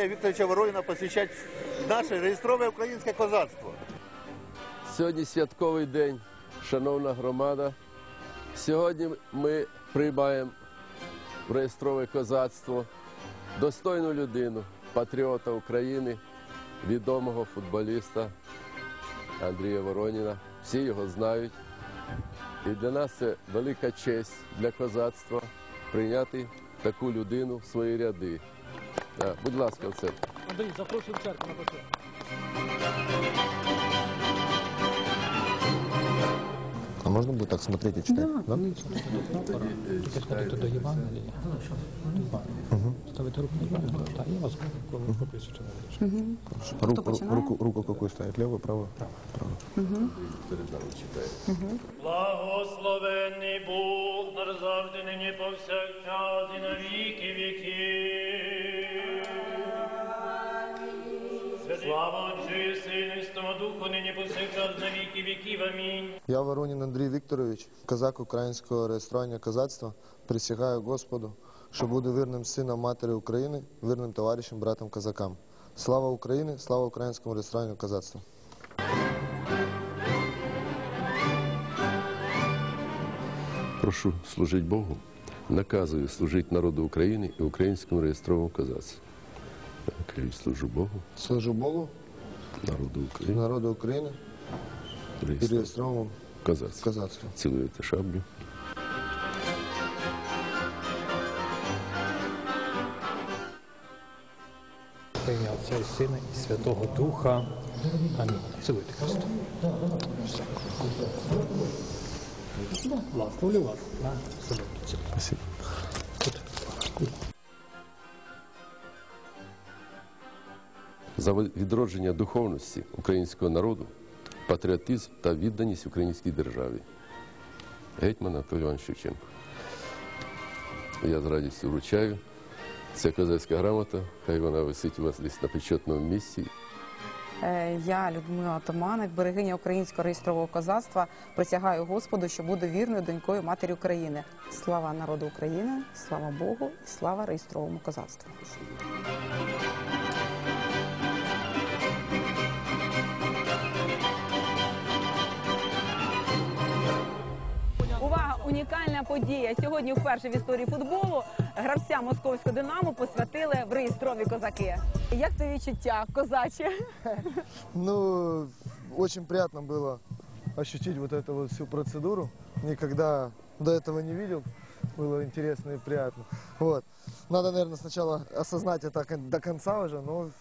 Андрія Вікторовича Вороніна посвящати наше реєстрове українське козацтво. Сьогодні святковий день, шановна громада. Сьогодні ми приймаємо в реєстрове козацтво достойну людину, патріота України, відомого футболіста Андрія Вороніна. Всі його знають. І для нас це велика честь для козацтва прийняти таку людину в свої ряди. Так, будь ласка, в церкву. Андрій, запрошую в церкву на посвят. А можно будет так смотреть и читать? Да? Тільки сходити до Євангелія. До Ставити руку на Євангелія. Так, я вас прописую. Руку, руку, руку какую ставить? Левую, правую? Благословенний Бог, назавжди нині повсякчас і на віки віків. Слава Отцю і Сину і Святому Духу, нині повсякчас на віки віків. Амінь. Я, Воронин Андрій Вікторович, козак українського реєстрування козацтва, присягаю Господу, що буду вірним сином матері України, вірним товаришем, братом козакам. Слава Україні, слава українському реєструванню козацтва. Прошу служити Богу, наказую служити народу України і українському реєстровому козацтву. Кажіть, служу Богу, Служу Богу, народу України, народу України і реєстровому реєстровому козацтву. Цілуєте шаблю. Ім'я Отця і Сина і Святого Духа. Амінь. Цілуйте вас на себе. Спасибо. За відродження духовності українського народу, патріотизм та відданість українській державі. Гетьман Анатолій Іванович Шевченко. Я з радістю вручаю. Це козацька грамота, хай вона висить у вас десь на почетному місці. Е, Я, Людмила Томаник, берегиня українського реєстрового козацтва, присягаю Господу, що буду вірною донькою матері України. Слава народу України, слава Богу і слава реєстровому козацтву. Унікальна подія. Сьогодні вперше в історії футболу гравця московського динамо посвятили в реєстрові козаки. Як тобі відчуття, козачі? Ну, очень приятно было ощутить вот эту вот всю процедуру. Никогда до этого не видел. Было интересно и приятно. Вот. Надо, наверное, сначала осознать это кон- до конца уже, но